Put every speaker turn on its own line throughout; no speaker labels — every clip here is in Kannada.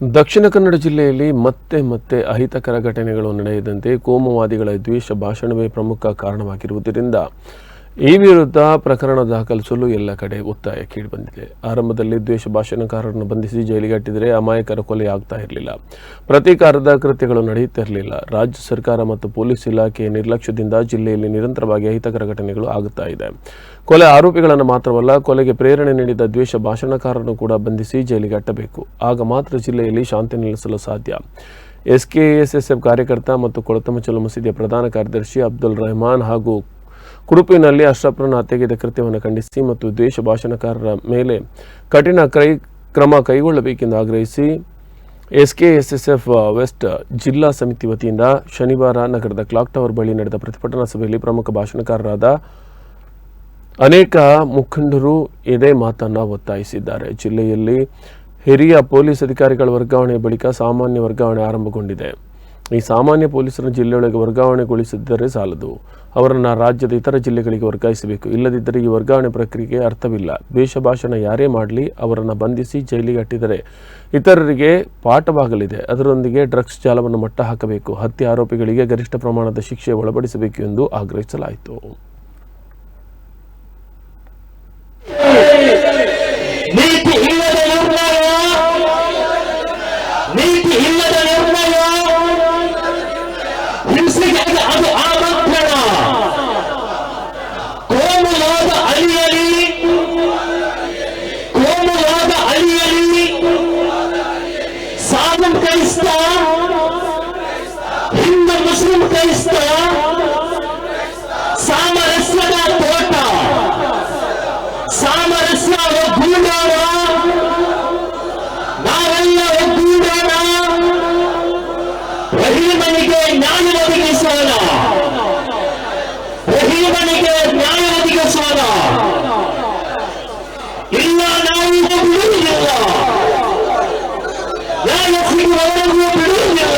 ದಕ್ಷಿಣ ಕನ್ನಡ ಜಿಲ್ಲೆಯಲ್ಲಿ ಮತ್ತೆ ಮತ್ತೆ ಅಹಿತಕರ ಘಟನೆಗಳು ನಡೆಯದಂತೆ ಕೋಮುವಾದಿಗಳ ದ್ವೇಷ ಭಾಷಣವೇ ಪ್ರಮುಖ ಕಾರಣವಾಗಿರುವುದರಿಂದ ಈ ವಿರುದ್ಧ ಪ್ರಕರಣ ದಾಖಲಿಸಲು ಎಲ್ಲ ಕಡೆ ಒತ್ತಾಯ ಕೇಳಿಬಂದಿದೆ. ಆರಂಭದಲ್ಲಿ ದ್ವೇಷ ಭಾಷಣಕಾರರನ್ನು ಬಂಧಿಸಿ ಜೈಲಿಗೆ ಅಟ್ಟಿದರೆ ಅಮಾಯಕರ ಕೊಲೆ ಆಗ್ತಾ ಇರಲಿಲ್ಲ. ಪ್ರತೀಕಾರದ ಕೃತ್ಯಗಳು ನಡೆಯುತ್ತಿರಲಿಲ್ಲ. ರಾಜ್ಯ ಸರ್ಕಾರ ಮತ್ತು ಪೊಲೀಸ್ ಇಲಾಖೆಯ ನಿರ್ಲಕ್ಷ್ಯದಿಂದ ಜಿಲ್ಲೆಯಲ್ಲಿ ನಿರಂತರವಾಗಿ ಅಹಿತಕರ ಘಟನೆಗಳು ಆಗುತ್ತಾ ಇದೆ. ಕೊಲೆ ಆರೋಪಿಗಳನ್ನು ಮಾತ್ರವಲ್ಲ, ಕೊಲೆಗೆ ಪ್ರೇರಣೆ ನೀಡಿದ ದ್ವೇಷ ಭಾಷಣಕಾರರನ್ನು ಕೂಡ ಬಂಧಿಸಿ ಜೈಲಿಗೆ ಅಟ್ಟಬೇಕು ಆಗ ಮಾತ್ರ ಜಿಲ್ಲೆಯಲ್ಲಿ ಶಾಂತಿ ನೆಲೆಸಲು ಸಾಧ್ಯ. ಎಸ್ಕೆಎಸ್ಎಸ್ಎಫ್ ಕಾರ್ಯಕರ್ತ ಮತ್ತು ಕೊಳತಮಚಲು ಮಸೀದಿಯ ಪ್ರಧಾನ ಕಾರ್ಯದರ್ಶಿ ಅಬ್ದುಲ್ ರೆಹಮಾನ್ ಹಾಗೂ ಕುರುಪಿನಲ್ಲಿ ಅಶ್ರಫ್ರನ್ನ ಹತ್ಯೆಗೆದ ಕೃತ್ಯವನ್ನು ಖಂಡಿಸಿ ಮತ್ತು ದ್ವೇಷ ಭಾಷಣಕಾರರ ಮೇಲೆ ಕಠಿಣ ಕೈ ಕ್ರಮ ಕೈಗೊಳ್ಳಬೇಕೆಂದು ಆಗ್ರಹಿಸಿ ಎಸ್ಕೆಎಸ್ಎಸ್ಎಫ್ ವೆಸ್ಟ್ ಜಿಲ್ಲಾ ಸಮಿತಿ ವತಿಯಿಂದ ಶನಿವಾರ ನಗರದ ಕ್ಲಾಕ್ ಟವರ್ ಬಳಿ ನಡೆದ ಪ್ರತಿಭಟನಾ ಸಭೆಯಲ್ಲಿ ಪ್ರಮುಖ ಭಾಷಣಕಾರರಾದ ಅನೇಕ ಮುಖಂಡರು ಇದೇ ಮಾತನ್ನು ಒತ್ತಾಯಿಸಿದ್ದಾರೆ. ಜಿಲ್ಲೆಯಲ್ಲಿ ಹಿರಿಯ ಪೊಲೀಸ್ ಅಧಿಕಾರಿಗಳ ವರ್ಗಾವಣೆ ಬಳಿಕ ಸಾಮಾನ್ಯ ವರ್ಗಾವಣೆ ಆರಂಭಗೊಂಡಿದೆ. ಈ ಸಾಮಾನ್ಯ ಪೊಲೀಸರನ್ನು ಜಿಲ್ಲೆಯೊಳಗೆ ವರ್ಗಾವಣೆಗೊಳಿಸಿದ್ದರೆ ಸಾಲದು. ಅವರನ್ನು ರಾಜ್ಯದ ಇತರ ಜಿಲ್ಲೆಗಳಿಗೆ ವರ್ಗಾಯಿಸಬೇಕು. ಇಲ್ಲದಿದ್ದರೆ ಈ ವರ್ಗಾವಣೆ ಪ್ರಕ್ರಿಯೆಗೆ ಅರ್ಥವಿಲ್ಲ. ದ್ವೇಷ ಭಾಷಣ ಯಾರೇ ಮಾಡಲಿ, ಅವರನ್ನು ಬಂಧಿಸಿ ಜೈಲಿಗೆ ಅಟ್ಟಿದರೆ ಇತರರಿಗೆ ಪಾಠವಾಗಲಿದೆ. ಅದರೊಂದಿಗೆ ಡ್ರಗ್ಸ್ ಜಾಲವನ್ನು ಮಟ್ಟ ಹಾಕಬೇಕು ಹತ್ಯೆ ಆರೋಪಿಗಳಿಗೆ ಗರಿಷ್ಠ ಪ್ರಮಾಣದ ಶಿಕ್ಷೆ ಒಳಪಡಿಸಬೇಕು ಎಂದು ಆಗ್ರಹಿಸಲಾಯಿತು.
का हिंदू मुस्लिम का ನ್ಯಾಯ ಸಿಗುವವರೆಗೂ ಬಿಡುವುದಿಲ್ಲ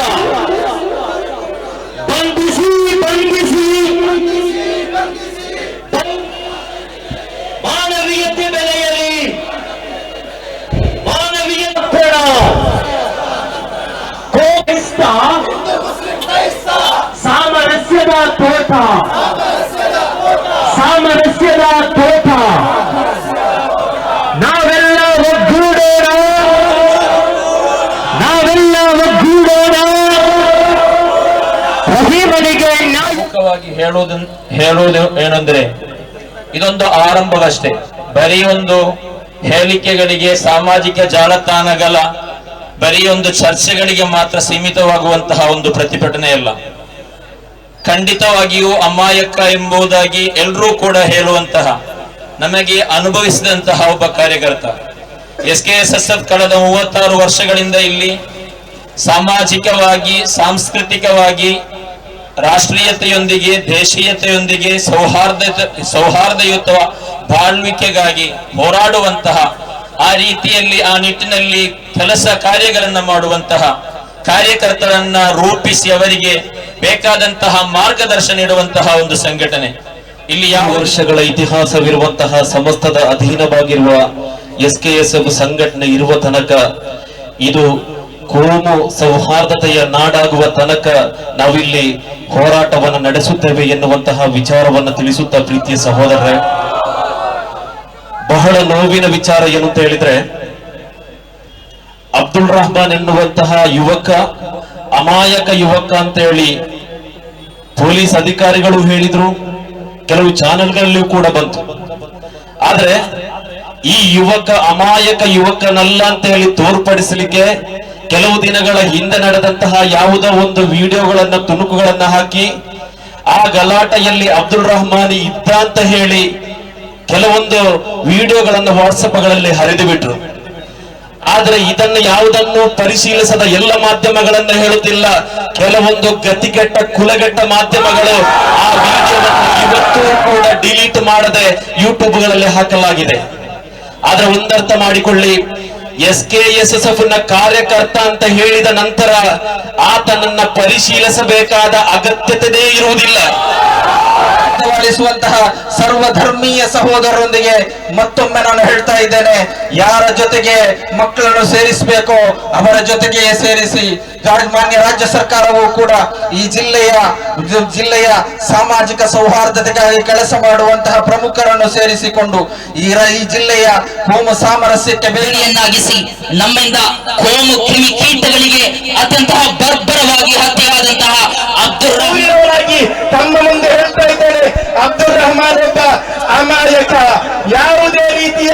ಬಂಧಿಸಿ ಬಂಧಿಸಿ ಮಾನವೀಯತೆ ಬೆಲೆಯಲಿ ಮಾನವೀಯತೆ ಬೇಡ ಕೋಪಿಸ್ತ ಸಾಮರಸ್ಯದ ತೋಟ ಸಾಮರಸ್ಯದ
ಹೇಳುವುದು ಏನಂದ್ರೆ, ಇದೊಂದು ಆರಂಭವಷ್ಟೇ. ಬರೀ ಒಂದು ಹೇಳಿಕೆಗಳಿಗೆ, ಸಾಮಾಜಿಕ ಜಾಲತಾಣಗಳ ಬರೀ ಒಂದು ಚರ್ಚೆಗಳಿಗೆ ಮಾತ್ರ ಸೀಮಿತವಾಗುವಂತಹ ಒಂದು ಪ್ರತಿಭಟನೆ ಅಲ್ಲ. ಖಂಡಿತವಾಗಿಯೂ ಅಮಾಯಕ ಎಂಬುದಾಗಿ ಎಲ್ಲರೂ ಕೂಡ ಹೇಳುವಂತಹ, ನಮಗೆ ಅನುಭವಿಸಿದಂತಹ ಒಬ್ಬ ಕಾರ್ಯಕರ್ತ. S K S S F ಕಳೆದ ಮೂವತ್ತಾರು ವರ್ಷಗಳಿಂದ ಇಲ್ಲಿ ಸಾಮಾಜಿಕವಾಗಿ, ಸಾಂಸ್ಕೃತಿಕವಾಗಿ ರಾಷ್ಟ್ರೀಯತೆಯೊಂದಿಗೆ, ದೇಶೀಯತೆಯೊಂದಿಗೆ ಸೌಹಾರ್ದ ಸೌಹಾರ್ದಯುತ ಬಾಳ್ವಿಕೆಗಾಗಿ ಹೋರಾಡುವಂತಹ, ಆ ರೀತಿಯಲ್ಲಿ, ಆ ನಿಟ್ಟಿನಲ್ಲಿ ಕೆಲಸ ಕಾರ್ಯಗಳನ್ನು ಮಾಡುವಂತಹ ಕಾರ್ಯಕರ್ತರನ್ನ ರೂಪಿಸಿ ಅವರಿಗೆ ಬೇಕಾದಂತಹ ಮಾರ್ಗದರ್ಶನ ನೀಡುವಂತಹ ಒಂದು ಸಂಘಟನೆ. ಇಲ್ಲಿ ಯಾವ
ವರ್ಷಗಳ ಇತಿಹಾಸವಿರುವಂತಹ ಸಮಸ್ತದ ಅಧೀನವಾಗಿರುವ ಎಸ್ ಕೆ ಎಸ್ ಎಫ್ ಸಂಘಟನೆ ಇರುವ ತನಕ ಇದು ಕೋಮು ಸೌಹಾರ್ದತೆಯ ನಾಡಾಗುವ ತನಕ ನಾವಿಲ್ಲಿ ಹೋರಾಟವನ್ನು ನಡೆಸುತ್ತೇವೆ ಎನ್ನುವಂತಹ ವಿಚಾರವನ್ನು ತಿಳಿಸುತ್ತಾ ಪ್ರೀತಿಯ ಸಹೋದರರೇ. ಬಹಳ ನೋವಿನ ವಿಚಾರ ಏನು ಅಂತ ಹೇಳಿದ್ರೆ, ಅಬ್ದುಲ್ ರಹಮಾನ್ ಎನ್ನುವಂತಹ ಯುವಕ, ಅಮಾಯಕ ಯುವಕ ಅಂತ ಹೇಳಿ ಪೊಲೀಸ್ ಅಧಿಕಾರಿಗಳು ಹೇಳಿದ್ರು, ಕೆಲವು ಚಾನೆಲ್ಗಳಲ್ಲಿಯೂ ಕೂಡ ಬಂತು. ಆದ್ರೆ ಈ ಯುವಕ ಅಮಾಯಕ ಯುವಕನಲ್ಲ ಅಂತ ಹೇಳಿ ತೋರ್ಪಡಿಸಲಿಕ್ಕೆ ಕೆಲವು ದಿನಗಳ ಹಿಂದೆ ನಡೆದಂತಹ ಯಾವುದೋ ಒಂದು ವಿಡಿಯೋಗಳನ್ನ, ತುಣುಕುಗಳನ್ನ ಹಾಕಿ, ಆ ಗಲಾಟೆಯಲ್ಲಿ ಅಬ್ದುಲ್ ರಹಮಾನಿ ಇದ್ದ ಅಂತ ಹೇಳಿ ಕೆಲವೊಂದು ವಿಡಿಯೋಗಳನ್ನು ವಾಟ್ಸಪ್ಗಳಲ್ಲಿ ಹರಿದು ಬಿಟ್ರು ಆದ್ರೆ ಇದನ್ನು ಯಾವುದನ್ನು ಪರಿಶೀಲಿಸದ ಎಲ್ಲ ಮಾಧ್ಯಮಗಳನ್ನ ಹೇಳುತ್ತಿಲ್ಲ. ಕೆಲವೊಂದು ಗತಿಗೆಟ್ಟ, ಕುಲಗೆಟ್ಟ ಮಾಧ್ಯಮಗಳು ಆ ವಿಡಿಯೋವನ್ನು ಇವತ್ತು ಕೂಡ ಡಿಲೀಟ್ ಮಾಡದೆ ಯೂಟ್ಯೂಬ್ಗಳಲ್ಲಿ ಹಾಕಲಾಗಿದೆ. ಆದ್ರೆ ಒಂದರ್ಥ ಮಾಡಿಕೊಳ್ಳಿ ಎಸ್ ಕೆ ಎಸ್ ಎಸ್ ಎಫ್ನ ಕಾರ್ಯಕರ್ತ ಅಂತ ಹೇಳಿದ ನಂತರ ಆತನನ್ನ ಪರಿಶೀಲಿಸಬೇಕಾದ ಅಗತ್ಯತೆ ಇರುವುದಿಲ್ಲ.
ಪಾಲಿಸುವಂತಹ ಸರ್ವಧರ್ಮೀಯ ಸಹೋದರರೊಂದಿಗೆ ಮತ್ತೊಮ್ಮೆ ನಾನು ಹೇಳ್ತಾ ಇದ್ದೇನೆ, ಯಾರ ಜೊತೆಗೆ ಮಕ್ಕಳನ್ನು ಸೇರಿಸಬೇಕು ಅವರ ಜೊತೆಗೆ ಸೇರಿಸಿ ಮಾನ್ಯ ರಾಜ್ಯ ಸರ್ಕಾರವು ಕೂಡ ಈ ಜಿಲ್ಲೆಯ ಜಿಲ್ಲೆಯ ಸಾಮಾಜಿಕ ಸೌಹಾರ್ದತೆಗಾಗಿ ಕೆಲಸ ಮಾಡುವಂತಹ ಪ್ರಮುಖರನ್ನು ಸೇರಿಸಿಕೊಂಡು ಈ ಜಿಲ್ಲೆಯ ಕೋಮು ಸಾಮರಸ್ಯಕ್ಕೆ ಬೇರೆ
ಬೇಡಿಯನ್ನಾಗಿಸಿ ನಮ್ಮಿಂದ ಕೋಮು ಕ್ರಿಮಿ ಕೀಟಗಳಿಗೆ ಅತ್ಯಂತ ಬರ್ಬರವಾಗಿ ಹತ್ಯೆಯಾದಂತಹ ಅಬ್ದುಲ್
ತಮ್ಮ ಮುಂದೆ ಹೇಳ್ತಾ ಇದ್ದೇನೆ ಅಬ್ದುಲ್ ರಹಮಾನ್ ಒಬ್ಬ ಅಮಾಯಕ. ಯಾವುದೇ ರೀತಿಯ